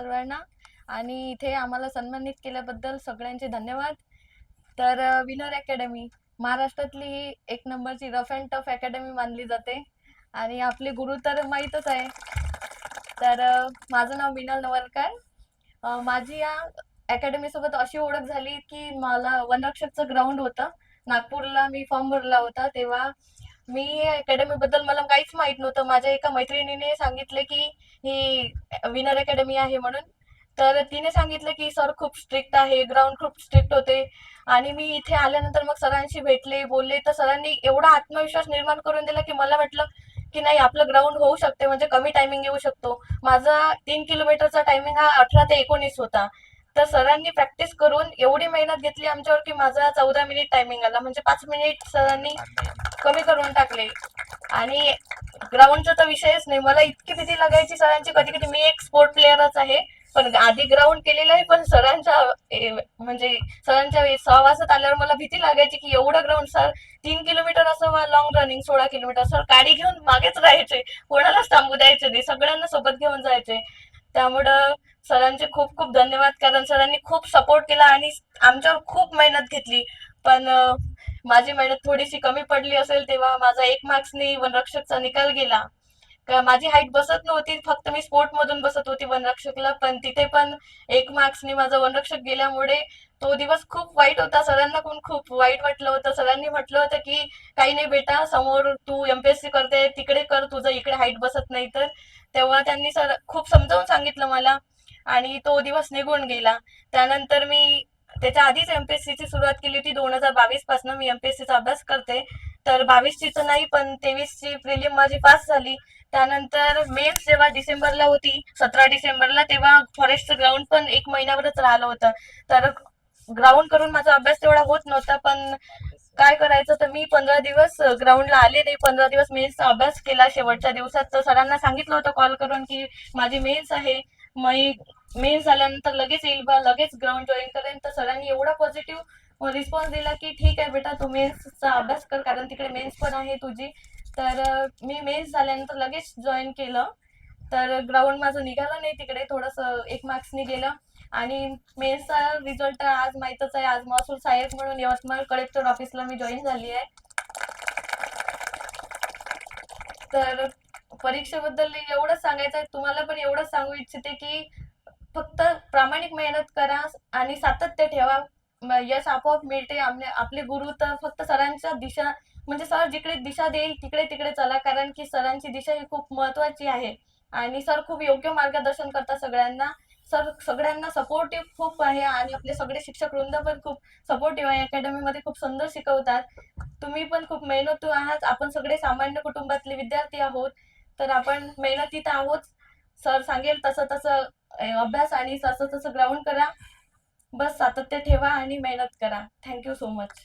सर्वांना आणि इथे आम्हाला सन्मानित केल्याबद्दल सगळ्यांचे धन्यवाद. तर विनर अकॅडमी महाराष्ट्रातली ही एक नंबरची रफ अँड टफ अकॅडमी मानली जाते. आणि आपले गुरु तर माहीतच आहे. तर माझं नाव मिनल नवलकर. माझी या अकॅडमीसोबत अशी ओळख झाली की मला वनरक्षकचं ग्राउंड होतं. नागपूरला मी फॉर्म भरला होता तेव्हा मी अकॅडमीबद्दल मला काहीच माहीत नव्हतं. माझ्या एका मैत्रिणीने सांगितले की ही विनर अकॅडमी आहे म्हणून. तर तिने सांगितलं की सर खूप स्ट्रिक्ट आहे ग्राउंड खूप स्ट्रिक्ट होते. आणि मी इथे आल्यानंतर मग सरांशी भेटले बोलले. तर सरांनी एवढा आत्मविश्वास निर्माण करून दिला की मला वाटलं की नाही आपलं ग्राउंड होऊ शकते म्हणजे कमी टायमिंग येऊ शकतो. माझा तीन किलोमीटरचा टायमिंग हा अठरा ते एकोणीस होता. तर सरांनी प्रॅक्टिस करून एवढी मेहनत घेतली आमच्यावर की माझा चौदा मिनिट टायमिंग आला. म्हणजे पाच मिनिट सरांनी कमी करून टाकले. आणि ग्राउंडचा तर विषयच नाही. मला इतकी भीती लागायची सरांची कधी कधी. मी एक स्पोर्ट प्लेअरच आहे. पण आधी ग्राउंड केलेलं आहे. पण सरांच्या म्हणजे सरांच्या सहवासात आल्यावर मला भीती लागायची की एवढं ग्राउंड सर तीन किलोमीटर असं लॉंग रनिंग सोळा किलोमीटर सर गाडी घेऊन मागेच राहायचे. कोणालाच थांबू द्यायचे नाही. सगळ्यांना सोबत घेऊन जायचे. त्यामुळं सरांचे खूप खूप धन्यवाद. कारण सरांनी खूप सपोर्ट केला आणि आमच्यावर खूप मेहनत घेतली. पण माझी मेहनत थोडीशी कमी पडली असेल तेव्हा माझा एक मार्क्सनी वनरक्षकचा निकाल गेला. माझी हाईट बसत नव्हती फक्त मी स्पोर्ट मधून बसत होती वनरक्षकला पण तिथे पण एक मार्क्सनी माझा वनरक्षक गेल्यामुळे तो दिवस खूप वाईट होता सरांना पण खूप वाईट वाटलं होतं. सरांनी म्हटलं होतं की काही नाही बेटा समोर तू एमपीएससी करते तिकडे कर तुझं इकडे हाईट बसत नाही तर. तेव्हा त्यांनी सर खूप समजावून सांगितलं मला आणि तो दिवस निघून गेला. त्यानंतर मी त्याच्या आधीच एमपीएससी ची सुरुवात केली होती. दोन हजार बावीसपासून मी एमपीएससी चा अभ्यास करते. तर बावीसची तर नाही पण तेवीसची प्रिलिम माझी पास झाली. त्यानंतर मेन्स जेव्हा डिसेंबरला होती सतरा डिसेंबरला तेव्हा फॉरेस्ट ग्राउंड पण एक महिन्यावरच राहिलं होतं. तर ग्राउंड करून माझा अभ्यास तेवढा होत नव्हता पण काय करायचं तर मी पंधरा दिवस ग्राउंडला आले नाही. पंधरा दिवस मेन्सचा अभ्यास केला शेवटच्या दिवसात. तर सरांना सांगितलं होतं कॉल करून की माझी मेन्स आहे. मी मेन्स झाल्यानंतर लगेच येईल बा लगेच ग्राउंड जॉईन करेन. तर सरांनी एवढा पॉझिटिव्ह रिस्पॉन्स दिला की ठीक आहे बेटा तू मेन्सचा अभ्यास कर कारण तिकडे मेन्स पण आहे तुझी. तर मी मेन्स झाल्यानंतर लगेच जॉईन केलं. तर ग्राउंड माझं निघालं नाही तिकडे थोडंसं एक मार्क्सनी गेलं. आणि मेन्सचा रिझल्ट आज माहीतच आहे आज महसूल साहेब म्हणून यवतमाळ कलेक्टर ऑफिसला मी जॉईन झाली आहे. तर परीक्षेबद्दल एवढंच सांगायचं आहे तुम्हाला पण एवढंच सांगू इच्छिते की फक्त प्रामाणिक मेहनत करा आणि सातत्य ठेवा. यश आपोआप मिळते. आपले आपले गुरु तर फक्त सरांच्या दिशा म्हणजे सर जिकडे दिशा देईल तिकडे तिकडे चला. कारण की सरांची दिशा ही खूप महत्वाची आहे. आणि सर खूप योग्य मार्गदर्शन करतात सगळ्यांना. सर सगळ्यांना सपोर्टिव्ह खूप आहे आणि आपले सगळे शिक्षक वृंद पण खूप सपोर्टिव्ह आहे. अकॅडमीमध्ये खूप सुंदर शिकवतात. तुम्ही पण खूप मेहनतू आहात. आपण सगळे सामान्य कुटुंबातले विद्यार्थी आहोत. तर आपण मेहनतीत आहोत. सर सांगेल तसं तसं अभ्यास आणि तसं तसं ग्राउंड करा. बस सातत्य ठेवा आणि मेहनत करा. Thank you so much